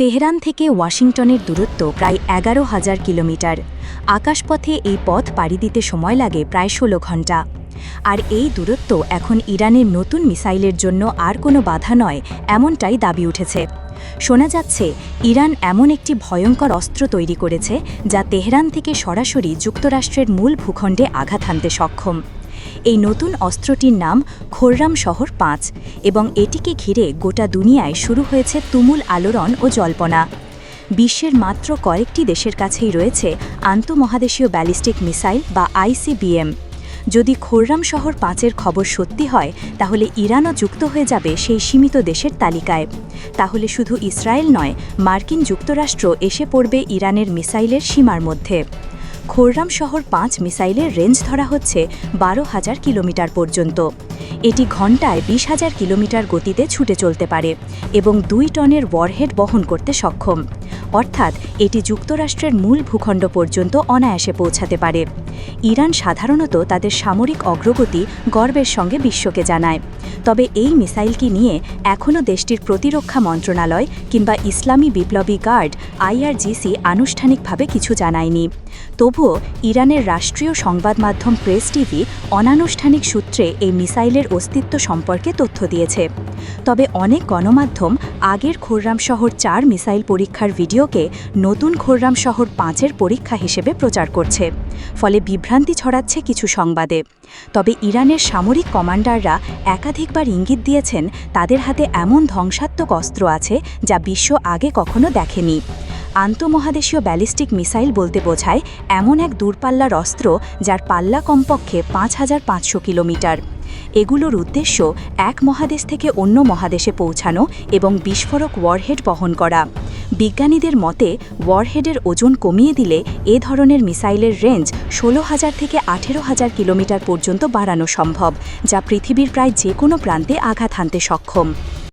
Tehran থেকে ওয়াশিংটনের দূরত্ব প্রায় এগারো হাজার কিলোমিটার। আকাশপথে এই পথ পাড়ি দিতে সময় লাগে প্রায় ষোলো ঘণ্টা। আর এই দূরত্ব এখন ইরানের নতুন মিসাইলের জন্য আর কোনো বাধা নয়, এমনটাই দাবি উঠেছে। শোনা যাচ্ছে, ইরান এমন একটি ভয়ঙ্কর অস্ত্র তৈরি করেছে যা তেহরান থেকে সরাসরি যুক্তরাষ্ট্রের মূল ভূখণ্ডে আঘাত হানতে সক্ষম। এই নতুন অস্ত্রটির নাম খোররাম শহর পাঁচ এবং এটিকে ঘিরে গোটা দুনিয়ায় শুরু হয়েছে তুমুল আলোড়ন ও জল্পনা। বিশ্বের মাত্র কয়েকটি দেশের কাছেই রয়েছে আন্তঃমহাদেশীয় ব্যালিস্টিক মিসাইল বা আইসিবিএম। যদি খোররাম শহর পাঁচের খবর সত্যি হয়, তাহলে ইরানও যুক্ত হয়ে যাবে সেই সীমিত দেশের তালিকায়। তাহলে শুধু ইসরায়েল নয়, মার্কিন যুক্তরাষ্ট্র এসে পড়বে ইরানের মিসাইলের সীমার মধ্যে। খোররাম শহর পাঁচ মিসাইলের রেঞ্জ ধরা হচ্ছে বারো হাজার কিলোমিটার পর্যন্ত। এটি ঘন্টায় বিশ হাজার কিলোমিটার গতিতে ছুটে চলতে পারে এবং দুই টনের ওয়ারহেড বহন করতে সক্ষম। অর্থাৎ, এটি যুক্তরাষ্ট্রের মূল ভূখণ্ড পর্যন্ত অনায়াসে পৌঁছাতে পারে। ইরান সাধারণত তাদের সামরিক অগ্রগতি গর্বের সঙ্গে বিশ্বকে জানায়। তবে এই মিসাইলকে নিয়ে এখনও দেশটির প্রতিরক্ষা মন্ত্রণালয় কিংবা ইসলামী বিপ্লবী গার্ড আইআরজিসি আনুষ্ঠানিকভাবে কিছু জানায়নি। তবুও, ইরানের রাষ্ট্রীয় সংবাদ মাধ্যম প্রেস টিভি অনানুষ্ঠানিক সূত্রে এই মিসাইলের অস্তিত্ব সম্পর্কে তথ্য দিয়েছে। তবে অনেক গণমাধ্যম আগের খোররাম শহর চার মিসাইল পরীক্ষার ভিডিওকে নতুন খোররাম শহর পাঁচের পরীক্ষা হিসেবে প্রচার করছে। ফলে বিভ্রান্তি ছড়াচ্ছে কিছু সংবাদে। তবে ইরানের সামরিক কমান্ডাররা একাধিকবার ইঙ্গিত দিয়েছেন, তাদের হাতে এমন ধ্বংসাত্মক অস্ত্র আছে যা বিশ্ব আগে কখনো দেখেনি। আন্তঃমহাদেশীয় ব্যালিস্টিক মিসাইল বলতে বোঝায় এমন এক দূরপাল্লার অস্ত্র যার পাল্লা কমপক্ষে পাঁচ হাজার পাঁচশো কিলোমিটার। এগুলোর উদ্দেশ্য এক মহাদেশ থেকে অন্য মহাদেশে পৌঁছানো এবং বিস্ফোরক ওয়ারহেড বহন করা। বিজ্ঞানীদের মতে ওয়ারহেডের ওজন কমিয়ে দিলে এ ধরনের মিসাইলের রেঞ্জ ষোলো হাজার থেকে আঠেরো হাজার কিলোমিটার পর্যন্ত বাড়ানো সম্ভব, যা পৃথিবীর প্রায় যে কোনো প্রান্তে আঘাত হানতে সক্ষম।